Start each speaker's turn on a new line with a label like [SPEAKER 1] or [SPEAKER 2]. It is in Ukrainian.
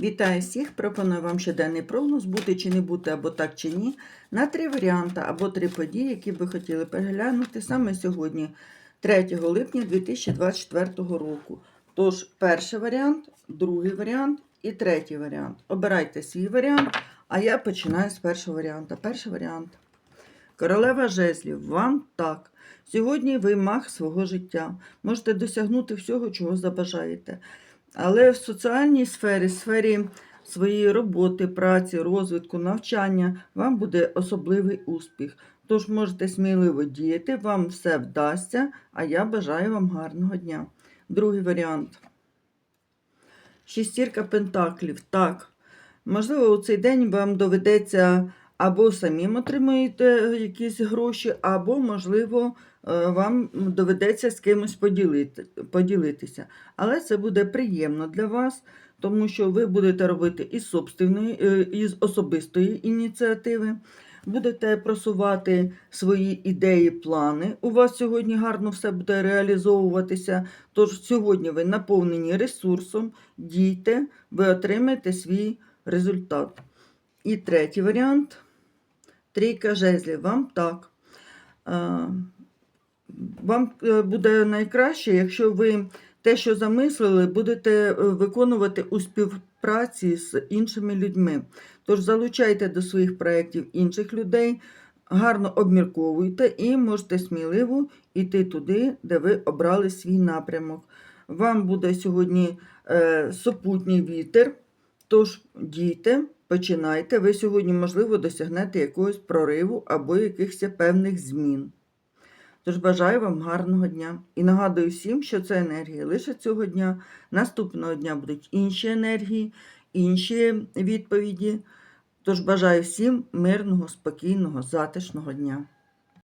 [SPEAKER 1] Вітаю всіх! Пропоную вам щоденний прогноз, бути чи не бути, або так чи ні, на три варіанти або три події, які би хотіли переглянути саме сьогодні, 3 липня 2024 року. Тож, перший варіант, другий варіант і третій варіант. Обирайте свій варіант, а я починаю з першого варіанту. Перший варіант. Королева жезлів, вам так. Сьогодні ви маг свого життя. Можете досягнути всього, чого забажаєте. Але в соціальній сфері, сфері своєї роботи, праці, розвитку, навчання вам буде особливий успіх. Тож можете сміливо діяти, вам все вдасться, а я бажаю вам гарного дня. Другий варіант. Шістірка пентаклів. Так. Можливо, у цей день вам доведеться або самим отримаєте якісь гроші, або, можливо, е, вам доведеться з кимось поділити, поділитися. Але це буде приємно для вас, тому що ви будете робити із е, із особистої ініціативи, будете просувати свої ідеї, плани. У вас сьогодні гарно все буде реалізовуватися. Тож сьогодні ви наповнені ресурсом, дійте, ви отримаєте свій результат. І третій варіант. Трійка жезлів. Вам так. Е, Вам е, буде найкраще, якщо ви те, що замислили, будете е, виконувати у співпраці з іншими людьми. Тож залучайте до своїх проєктів інших людей, гарно обмірковуйте і можете сміливо йти туди, де ви обрали свій напрямок. Вам буде сьогодні супутній вітер, тож дійте, починайте. Ви сьогодні, можливо, досягнете якогось прориву або якихось певних змін. Тож бажаю вам гарного дня. І нагадую всім, що це енергія лише цього дня. Наступного дня будуть інші енергії, інші відповіді. Тож бажаю всім мирного, спокійного, затишного дня.